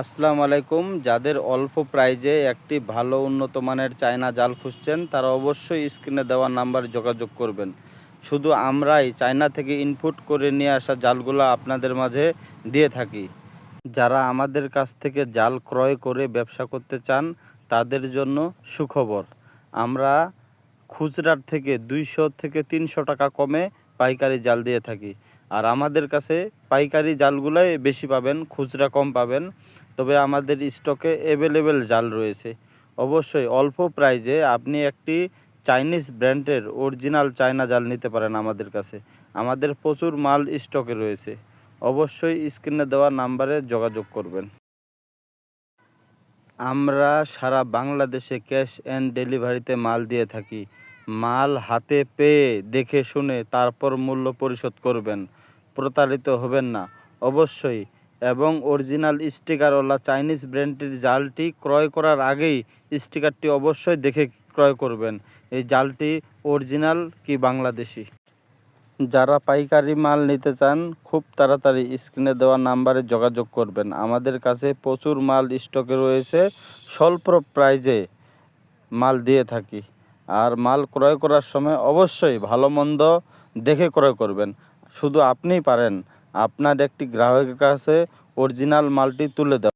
আসসালামু আলাইকুম। যাদের অল্প প্রাইজে একটি ভালো উন্নত মানের চায়না জাল খুঁজছেন, তারা অবশ্যই স্ক্রিনে দেওয়া নাম্বার যোগাযোগ করবেন। শুধু আমরাই চায়না থেকে ইনপুট করে নিয়ে আসা জালগুলো আপনাদের মাঝে দিয়ে থাকি। যারা আমাদের কাছ থেকে জাল ক্রয় করে ব্যবসা করতে চান, তাদের জন্য সুখবর। আমরা খুচরার থেকে দুইশো থেকে তিনশো টাকা কমে পাইকারি জাল দিয়ে থাকি। আর আমাদের কাছে পাইকারি জালগুলোই বেশি পাবেন, খুচরা কম পাবেন। তবে আমাদের স্টকে অ্যাভেলেবেল জাল রয়েছে। অবশ্যই অল্প প্রাইজে আপনি একটি চাইনিজ ব্র্যান্ডের অরিজিনাল চায়না জাল নিতে পারেন আমাদের কাছে। আমাদের প্রচুর মাল স্টকে রয়েছে। অবশ্যই স্ক্রিনে দেওয়া নাম্বারে যোগাযোগ করবেন। আমরা সারা বাংলাদেশে ক্যাশ অ্যান্ড ডেলিভারিতে মাল দিয়ে থাকি। মাল হাতে পেয়ে দেখে শুনে তারপর মূল্য পরিশোধ করবেন। প্রতারিত হবেন না। অবশ্যই এবং অরিজিনাল স্টিকারওয়ালা চাইনিজ ব্র্যান্ডের জালটি ক্রয় করার আগেই স্টিকারটি অবশ্যই দেখে ক্রয় করবেন। এই জালটি অরিজিনাল কি বাংলাদেশি? যারা পাইকারি মাল নিতে চান, খুব তাড়াতাড়ি স্ক্রিনে দেওয়া নাম্বারে যোগাযোগ করবেন। আমাদের কাছে প্রচুর মাল স্টকে রয়েছে, স্বল্প প্রাইজে মাল দিয়ে থাকি। আর মাল ক্রয় করার সময় অবশ্যই ভালো মন্দ দেখে ক্রয় করবেন। শুধু আপনিই পারেন। আপনার একটি গ্রাহকের কাছে অরিজিনাল মালটি তুলে দেওয়া